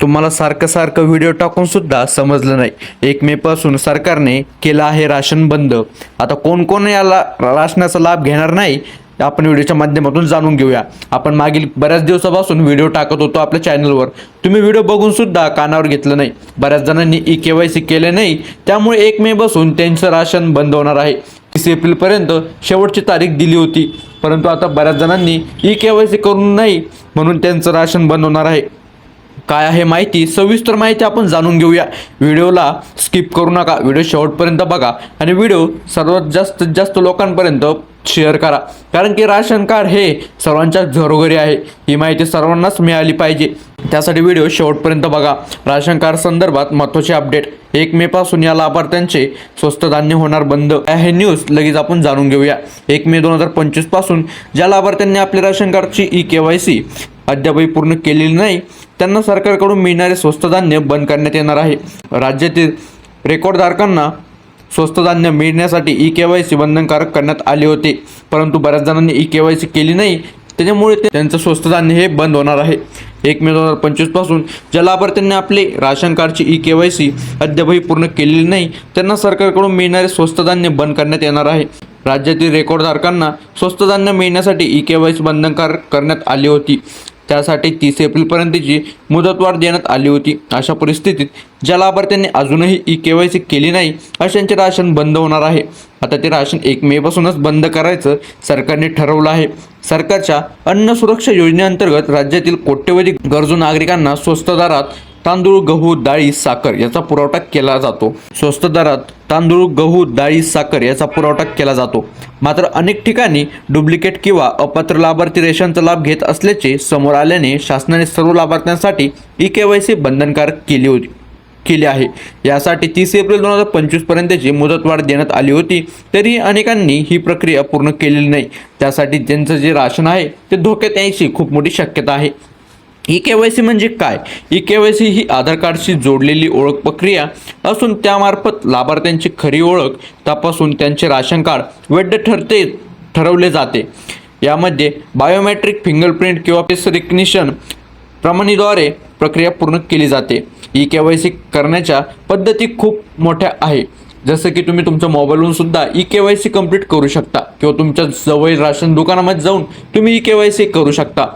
तुम्हाला सारखं सारखं व्हिडिओ टाकून सुद्धा समजलं नाही. एक मे पासून सरकारने केलं आहे राशन बंद. आता कोण कोण याला राशनाचा लाभ घेणार नाही आपण व्हिडिओच्या माध्यमातून जाणून घेऊया. आपण मागील बऱ्याच दिवसापासून व्हिडिओ टाकत होतो आपल्या चॅनलवर तुम्ही व्हिडिओ बघून सुद्धा कानावर घेतलं नाही. बऱ्याच जणांनी ई के वाय सी केले नाही. त्यामुळे एक मे बसून त्यांचं राशन बंद होणार आहे. तीस एप्रिलपर्यंत शेवटची तारीख दिली होती. परंतु आता बऱ्याच जणांनी ई के वाय सी करून नाही म्हणून त्यांचं राशन बंद होणार आहे. काय आहे माहिती सविस्तर माहिती आपण जाणून घेऊया. व्हिडिओला स्किप करू नका व्हिडिओ शेवटपर्यंत बघा. आणि व्हिडिओ सर्वात जास्तीत जास्त लोकांपर्यंत शेअर करा. कारण की राशन कार्ड हे सर्वांच्या घरोघरी आहे. ही माहिती सर्वांनाच मिळाली पाहिजे. त्यासाठी व्हिडिओ शेवटपर्यंत बघा. राशन कार्ड संदर्भात महत्त्वाचे अपडेट. एक मे पासून या लाभार्थ्यांचे स्वस्त धान्य होणार बंद. हे न्यूज. लगेच आपण जाणून घेऊया. एक मे दोन हजार पंचवीसपासून ज्या लाभार्थ्यांनी आपल्या राशन कार्डची ई के वाय सी अद्यापही पूर्ण केलेली नाही त्यांना सरकारकडून मिळणारे स्वस्त धान्य बंद करण्यात येणार आहे. राज्यातील रेकॉर्डधारकांना स्वस्त धान्य मिळण्यासाठी ई के वाय सी बंधनकारक करण्यात आले होते. परंतु बऱ्याच जणांनी ई के वाय सी केली नाही. त्याच्यामुळे त्यांचं स्वस्त धान्य हे बंद होणार आहे. एक मे दोन हजार पंचवीसपासून ज्या लाभार्थ्यांनी आपले राशन कार्डची ई के वाय सी अद्यापही पूर्ण केलेली नाही त्यांना सरकारकडून मिळणारे स्वस्त धान्य बंद करण्यात येणार आहे. राज्यातील रेकॉर्डधारकांना स्वस्त धान्य मिळण्यासाठी ई के वाय सी बंधनकारक करण्यात आली होती. त्यासाठी तीस एप्रिलपर्यंतची मुदतवाढ देण्यात आली होती. अशा परिस्थितीत ज्या लाभार्थ्यांनी अजूनही ई के वाय सी केली नाही अशांचे राशन बंद होणार आहे. आता ते राशन एक मेपासूनच बंद करायचं सरकारने ठरवलं आहे. सरकारच्या अन्न सुरक्षा योजनेअंतर्गत राज्यातील कोट्यवधी गरजू नागरिकांना स्वस्त दरात तांदूळ गहू डाळी साखर याचा पुरवठा केला जातो. स्वस्त दरात तांदूळ गहू डाळी साखर याचा पुरवठा केला जातो. मात्र अनेक ठिकाणी डुप्लिकेट किंवा अपात्र लाभार्थी रेशनचा लाभ घेत असल्याचे समोर आल्याने शासनाने सर्व लाभार्थ्यांसाठी ई के वाय सी बंधनकारक केली होती केली आहे. यासाठी तीस एप्रिल दोन हजार पंचवीसपर्यंतची मुदतवाढ देण्यात आली होती. तरी अनेकांनी ही प्रक्रिया पूर्ण केलेली नाही. त्यासाठी त्यांचं जे राशन आहे ते धोक्यात यायची खूप मोठी शक्यता आहे. ई के वाय सी म्हणजे काय? ई के वाय सी ही आधार कार्डशी जोडलेली ओळख प्रक्रिया असून त्यामार्फत लाभार्थ्यांची खरी ओळख तपासून त्यांचे राशन कार्ड वैध ठरते ठरवले जाते. यामध्ये बायोमेट्रिक फिंगरप्रिंट किंवा फेस रिकग्निशन प्रमाणीद्वारे प्रक्रिया पूर्ण केली जाते. ई के वाय सी करण्याच्या पद्धती खूप मोठ्या आहे. जसं की तुम्ही तुमच्या मोबाईलवरून सुद्धा E K Y C complete करू शकता किंवा तुमच्या जवळ राशन दुकानामध्ये जाऊन तुम्ही ई के वाय सी करू शकता.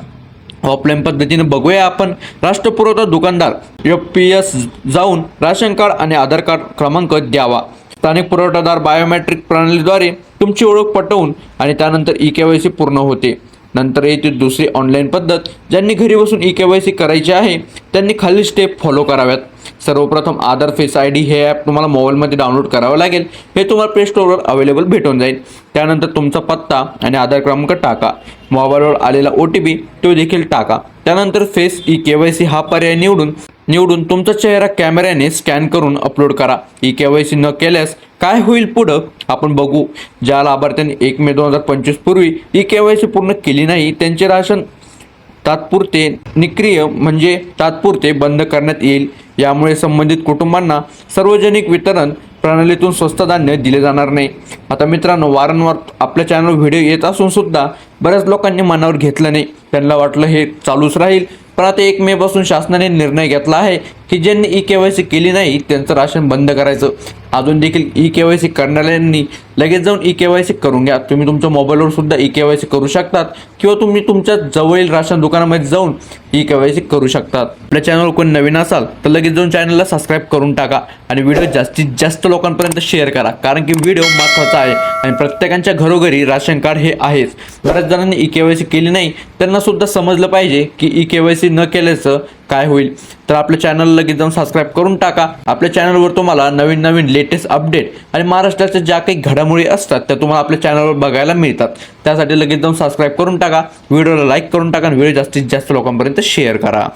ऑफलाईन पद्धतीने बघूया आपण. राष्ट्रपुरवठा दुकानदार एफ पी एस जाऊन राशन कार्ड आणि आधार कार्ड क्रमांक द्यावा. स्थानिक पुरवठादार बायोमेट्रिक प्रणालीद्वारे तुमची ओळख पटवून आणि त्यानंतर ई के वाय सी पूर्ण होते. नंतर येते दुसरी ऑनलाईन पद्धत ज्यांनी घरी बसून ई के वाय सी करायची आहे त्यांनी खालील स्टेप फॉलो कराव्यात. सर्वप्रथम आधार फेस आय डी हे ॲप तुम्हाला मोबाईलमध्ये डाउनलोड करावं लागेल. हे तुम्हाला प्ले स्टोअरवर अवेलेबल भेटून जाईल. त्यानंतर तुमचा पत्ता आणि आधार क्रमांक टाका. मोबाईलवर आलेला ओ टी पी तो देखील टाका. त्यानंतर face E K Y C हा पर्याय निवडून निवडून तुमचा चेहरा कॅमेऱ्याने स्कॅन करून अपलोड करा. ई के वाय सी न केल्यास काय होईल पुढं? आपण बघू. ज्या लाभार्थ्यांनी एक मे दोन हजार पंचवीस पूर्वी ई के वाय सी पूर्ण केली नाही त्यांचे राशन तात्पुरते निक्रिय म्हणजे तात्पुरते बंद करण्यात येईल. यामुळे संबंधित कुटुंबांना सार्वजनिक वितरण प्रणालीतून स्वस्त धान्य दिले जाणार नाही. आता मित्रांनो वारंवार आपल्या चॅनलवर व्हिडिओ येत असून सुद्धा बऱ्याच लोकांनी मनावर घेतलं नाही. त्यांना वाटलं हे चालूच राहील. पण आता एक मे पासून शासनाने निर्णय घेतला आहे की ज्यांनी ई के वाय सी केली नाही त्यांचं राशन बंद करायचं. अजून देखील ई के वाय सी करणाऱ्यांनी लगेच जाऊन ई के वाय सी करून घ्या. तुम्ही तुमच्या मोबाईलवर सुद्धा ई के वाय सी करू शकतात किंवा तुम्ही तुमच्या जवळील राशन दुकानामध्ये जाऊन ई के वाय सी करू शकतात. आपल्या चॅनलवर कोणी नवीन असाल तर लगेच जाऊन चॅनलला सबस्क्राईब करून टाका आणि व्हिडिओ जास्तीत जास्त लोकांपर्यंत शेअर करा. कारण की व्हिडिओ महत्त्वाचा आहे. आणि प्रत्येकांच्या घरोघरी राशन कार्ड हे आहेच. बऱ्याच जणांनी ई के वाय सी केली नाही त्यांना सुद्धा समजलं पाहिजे की ई के वाय सी न केल्याचं काय होईल. तर आपल्या चॅनल लगेच जाऊन सबस्क्राईब करून टाका. आपल्या चॅनलवर तुम्हाला नवीन नवीन लेटेस्ट अपडेट आणि महाराष्ट्राच्या ज्या काही घडामोडी असतात त्या तुम्हाला आपल्या चॅनलवर बघायला मिळतात. त्यासाठी लगेच जाऊन सबस्क्राईब करून टाका. व्हिडिओला लाईक करून टाका आणि व्हिडिओ जास्तीत जास्त लोकांपर्यंत शेअर करा.